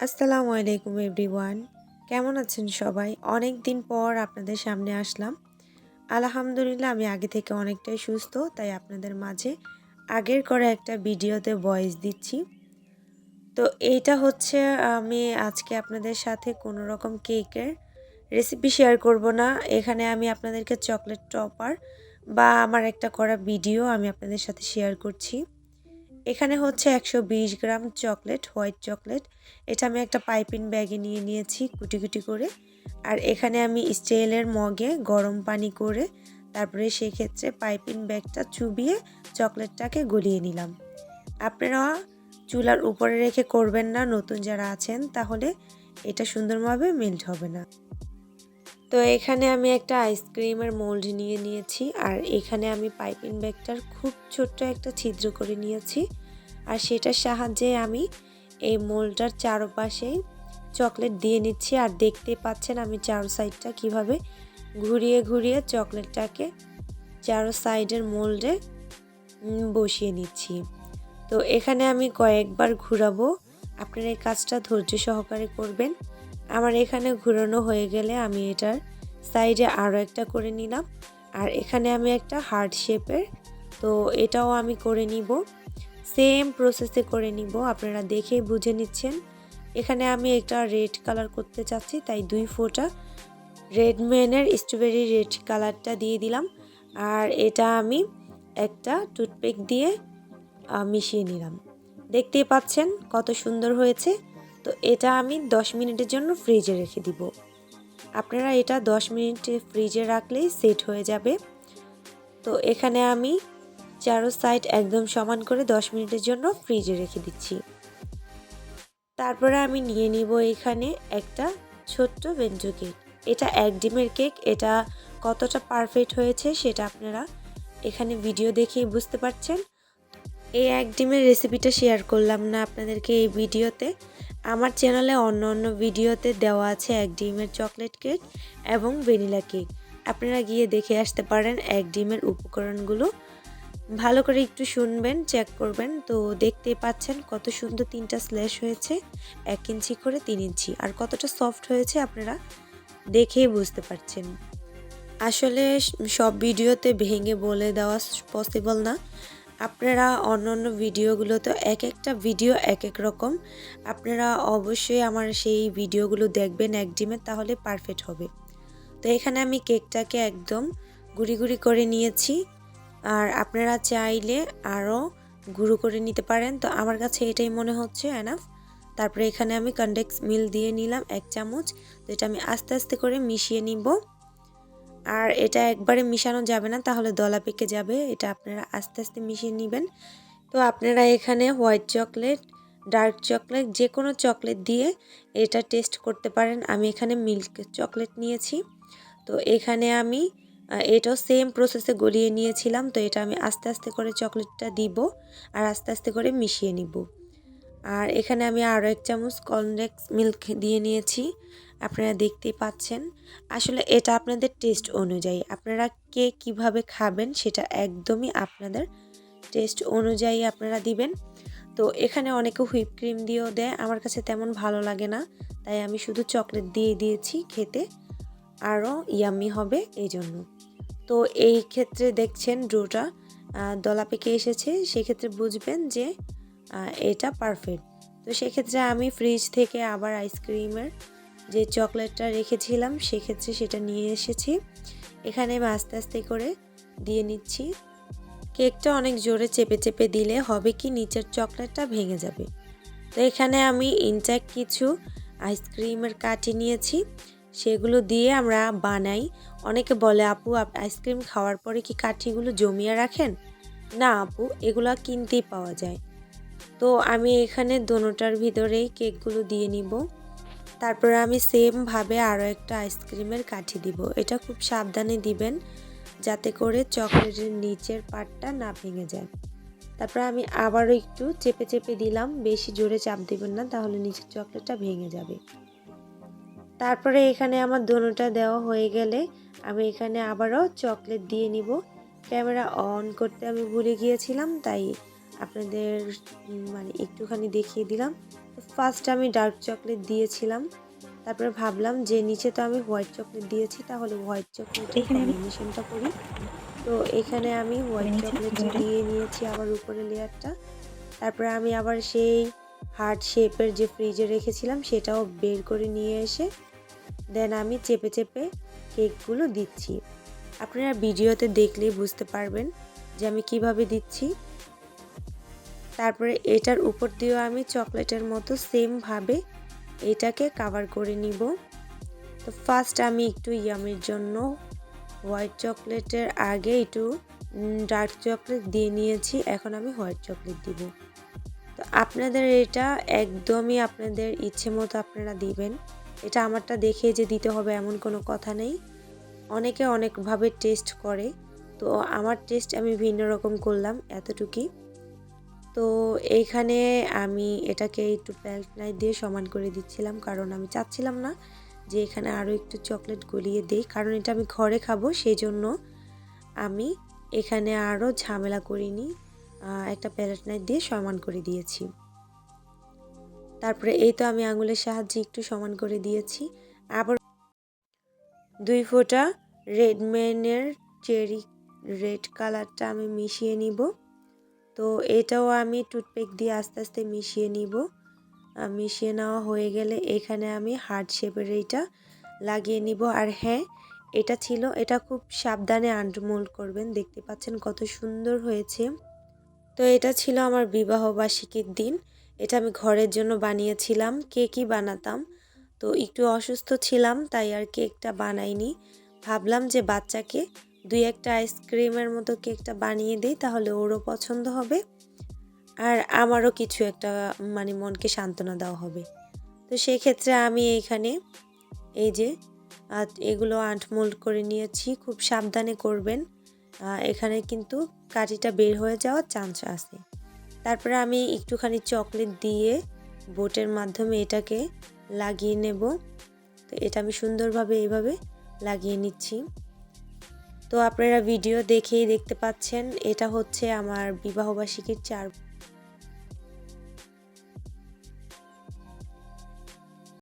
আসসালামু আলাইকুম এভরিওয়ান। কেমন আছেন সবাই? অনেক দিন পর আপনাদের সামনে আসলাম। আলহামদুলিল্লাহ, আমি আগে থেকে অনেকটাই সুস্থ, তাই আপনাদের মাঝে আগের করা একটা ভিডিওতে ভয়েস দিচ্ছি। তো এইটা হচ্ছে, আমি আজকে আপনাদের সাথে কোনো রকম কেকের রেসিপি শেয়ার করব না। এখানে আমি আপনাদেরকে চকলেট টপার বা আমার একটা করা ভিডিও আমি আপনাদের সাথে শেয়ার করছি। এখানে হচ্ছে একশো বিশ গ্রাম চকলেট, হোয়াইট চকলেট। এটা আমি একটা পাইপিং ব্যাগে নিয়ে নিয়েছি কুটি কুটি করে। আর এখানে আমি স্টিলের মগে গরম পানি করে তারপরে সেক্ষেত্রে পাইপিং ব্যাগটা চুবিয়ে চকলেটটাকে গলিয়ে নিলাম। আপনারা চুলার উপরে রেখে করবেন না, নতুন যারা আছেন, তাহলে এটা সুন্দরভাবে মেল্ট হবে না। তো এখানে আমি একটা আইসক্রিমের মোল্ড নিয়ে নিয়েছি। আর এখানে আমি পাইপিং ব্যাগটার খুব ছোট্ট একটা ছিদ্র করে নিয়েছি। আর সেটার সাহায্যে আমি এই মোল্ডটার চারপাশে চকলেট দিয়ে নিচ্ছি। আর দেখতে পাচ্ছেন আমি চারো সাইডটা কীভাবে ঘুরিয়ে ঘুরিয়ে চকলেটটাকে চারো সাইডের মোল্ডে বসিয়ে নিচ্ছি। তো এখানে আমি কয়েকবার ঘুরাবো। আপনারা এই কাজটা ধৈর্য সহকারে করবেন। আমার এখানে ঘুরানো হয়ে গেলে আমি এটার সাইডে আরও একটা করে নিলাম। আর এখানে আমি একটা হার্ট শেপের, তো এটাও আমি করে নিব। সেম প্রসেসে করে নিব। আপনারা দেখেই বুঝে নিচ্ছেন। এখানে আমি একটা রেড কালার করতে চাচ্ছি, তাই দুই ফোঁটা রেড স্ট্রবেরি রেড কালারটা দিয়ে দিলাম। আর এটা আমি একটা টুথপেক দিয়ে মিশিয়ে নিলাম। দেখতেই পাচ্ছেন কত সুন্দর হয়েছে। তো এটা আমি 10 মিনিটের জন্য ফ্রিজে রেখে দিব। আপনারা এটা 10 মিনিট ফ্রিজে রাখলেই সেট হয়ে যাবে। তো এখানে আমি চারো সাইড একদম সমান করে 10 মিনিটের জন্য ফ্রিজে রেখে দিচ্ছি। তারপরে আমি নিয়ে নিব এখানে একটা ছোট্ট বেঞ্জো কেক। এটা এক ডিমের কেক, এটা কতটা পারফেক্ট হয়েছে সেটা আপনারা এখানে ভিডিও দেখেই বুঝতে পারছেন। এই এক ডিমের রেসিপিটা শেয়ার করলাম না আপনাদেরকে এই ভিডিওতে। আমার চ্যানেলে অন্য অন্য ভিডিওতে দেওয়া আছে এক ডিমের চকলেট কেক এবং ভ্যানিলা কেক। আপনারা গিয়ে দেখে আসতে পারেন এক ডিমের উপকরণগুলো। ভালো করে একটু শুনবেন চেক করবেন। তো দেখতে পাচ্ছেন কত সুন্দর তিনটা স্ল্যাশ হয়েছে। এক ইঞ্চি করে তিন ইঞ্চি। আর কতটা সফট হয়েছে আপনারা দেখেই বুঝতে পারছেন। আসলে সব ভিডিওতে ভেঙে বলে দেওয়া পসিবল না। আপনারা অন্য অন্য ভিডিওগুলো তো এক একটা ভিডিও এক এক রকম। আপনারা অবশ্যই আমার সেই ভিডিওগুলো দেখবেন এক ডিমের তাহলে পারফেক্ট হবে। তো এখানে আমি কেকটাকে একদম গুড়ি গুড়ি করে নিয়েছি। আর আপনারা চাইলে আরও গুঁড়ো করে নিতে পারেন। তো আমার কাছে এটাই মনে হচ্ছে এনাফ তারপরে এখানে আমি কন্ডেক্স মিল দিয়ে নিলাম এক চামচ। তো এটা আমি আস্তে আস্তে করে মিশিয়ে নিব। আর এটা একবারে মিশানো যাবে না, তাহলে দলা পেকে যাবে। এটা আপনারা আস্তে আস্তে মিশিয়ে নেবেন। তো আপনারা এখানে হোয়াইট চকলেট ডার্ক চকলেট যে কোনো চকলেট দিয়ে এটা টেস্ট করতে পারেন। আমি এখানে মিল্ক চকলেট নিয়েছি। তো এখানে আমি এটাও সেম প্রসেসে গলিয়ে নিয়েছিলাম, তো এটা আমি আস্তে আস্তে করে চকলেটটা দিব আর আস্তে আস্তে করে মিশিয়ে নিব। আর এখানে আমি আরও এক চামচ কনডেক্স মিল্ক দিয়ে নিয়েছি, আপনারা দেখতেই পাচ্ছেন। আসলে এটা আপনাদের টেস্ট অনুযায়ী, আপনারা কে কীভাবে খাবেন সেটা একদমই আপনাদের টেস্ট অনুযায়ী আপনারা দিবেন। তো এখানে অনেকে হুইপ ক্রিম দিয়েও দেয়, আমার কাছে তেমন ভালো লাগে না, তাই আমি শুধু চকলেট দিয়ে দিয়েছি খেতে, আরও ইয়াম্মি হবে এই জন্য তো এই ক্ষেত্রে দেখছেন ড্রোটা দলা পেকে এসেছে, সেক্ষেত্রে বুঝবেন যে এটা পারফেক্ট তো সেক্ষেত্রে আমি ফ্রিজ থেকে আবার আইসক্রিমের যে চকলেটটা রেখেছিলাম, সেক্ষেত্রে সেটা নিয়ে এসেছি। এখানে আস্তে আস্তে করে দিয়ে নিচ্ছি। কেকটা অনেক জোরে চেপে চেপে দিলে হবে কি নিচের চকলেটটা ভেঙে যাবে। তো এখানে আমি ইনচাক কিছু আইসক্রিমের কাটি নিয়েছি। সেগুলো দিয়ে আমরা বানাই। অনেকে বলে, আপু আইসক্রিম খাওয়ার পরে কি কাঠিগুলো জমিয়ে রাখেন? না, আপু, এগুলো কিনতেই পাওয়া যায়। তো আমি এখানে দোনোটার ভিতরেই কেকগুলো দিয়ে নিব। তারপরে আমি সেমভাবে আরও একটা আইসক্রিমের কাঠি দিব। এটা খুব সাবধানে দিবেন যাতে করে চকলেটের নিচের পাটটা না ভেঙে যায়। তারপরে আমি আবারও একটু চেপে চেপে দিলাম। বেশি জোরে চাপ দেবেন না, তাহলে নিচের চকলেটটা ভেঙে যাবে। তারপরে এখানে আমার দোনোটা দেওয়া হয়ে গেলে আমি এখানে আবারও চকলেট দিয়ে নিব। ক্যামেরা অন করতে আমি ভুলে গিয়েছিলাম তাই আপনাদের মানে একটুখানি দেখিয়ে দিলাম। ফার্স্ট আমি ডার্ক চকলেট দিয়েছিলাম তারপরে ভাবলাম যে নিচে তো আমি হোয়াইট চকলেট দিয়েছি তাহলে হোয়াইট চকলেট এখানে কম্বিনেশনটা করি। তো এখানে আমি হোয়াইট চকলেট দিয়ে নিয়েছি আবার উপরে লেয়ারটা। তারপরে আমি আবার সেই হার্ট শেপের যে ফ্রিজে রেখেছিলাম সেটাও বের করে নিয়ে এসে দেন আমি চেপে চেপে কেকগুলো দিচ্ছি। আপনারা ভিডিওতে দেখলেই বুঝতে পারবেন যে আমি কীভাবে দিচ্ছি। তারপরে এটার উপর দিয়েও আমি চকলেটের মতো সেমভাবে এটাকে কাভার করে নিব। তো ফার্স্ট আমি একটু ইয়ামের জন্য হোয়াইট চকলেটের আগে একটু ডার্ক চকলেট দিয়ে নিয়েছি, এখন আমি হোয়াইট চকলেট দিব। তো আপনাদের এটা একদমই আপনাদের ইচ্ছে মতো আপনারা দিবেন। এটা আমারটা দেখে যে দিতে হবে এমন কোনো কথা নেই। অনেকে অনেকভাবে টেস্ট করে। তো আমার টেস্ট আমি ভিন্ন রকম করলাম এতটুকুই। তো এইখানে আমি এটাকে একটু প্যাল্ট নাইট দিয়ে সমান করে দিচ্ছিলাম, কারণ আমি চাচ্ছিলাম না যে এখানে আরও একটু চকলেট গলিয়ে দিই, কারণ এটা আমি ঘরে খাব সেই জন্য আমি এখানে আরও ঝামেলা করিনি। একটা প্যালেট নাইট দিয়ে সমান করে দিয়েছি। তারপরে এই তো আমি আঙুলের সাহায্যে একটু সমান করে দিয়েছি। আবার দুই ফোঁটা রেডম্যানের চেরি রেড কালারটা আমি মিশিয়ে নিব। তো এটাও আমি টুথপেক দিয়ে আস্তে আস্তে মিশিয়ে নিব। মিশিয়ে নেওয়া হয়ে গেলে এখানে আমি হার্ট শেপের এইটা লাগিয়ে নিব। আর হ্যাঁ এটা ছিল, এটা খুব সাবধানে আন্ডমোল্ড করবেন। দেখতে পাচ্ছেন কত সুন্দর হয়েছে। তো এটা ছিল আমার বিবাহ বার্ষিকীর দিন। এটা আমি ঘরের জন্য বানিয়েছিলাম, কেকই বানাতাম। তো একটু অসুস্থ ছিলাম, তাই আর কেকটা বানাইনি। ভাবলাম যে বাচ্চাকে দুই একটা আইসক্রিমের মতো কেকটা বানিয়ে দিই, তাহলে ওরও পছন্দ হবে আর আমারও কিছু একটা মানে মনকে সান্ত্বনা দেওয়া হবে। তো সেই ক্ষেত্রে আমি এইখানে এই যে এগুলো আন্টমোল্ড করে নিয়েছি, খুব সাবধানে করবেন। এখানে কিন্তু কাঠিটা বের হয়ে যাওয়ার চান্স আছে। তারপরে আমি একটুখানি চকলেট দিয়ে বোটের মাধ্যমে এটাকে লাগিয়ে নেব। তো এটা আমি সুন্দরভাবে এইভাবে লাগিয়ে নিচ্ছি। তো আপনারা ভিডিও দেখেই দেখতে পাচ্ছেন, এটা হচ্ছে আমার বিবাহবার্ষিকীর চার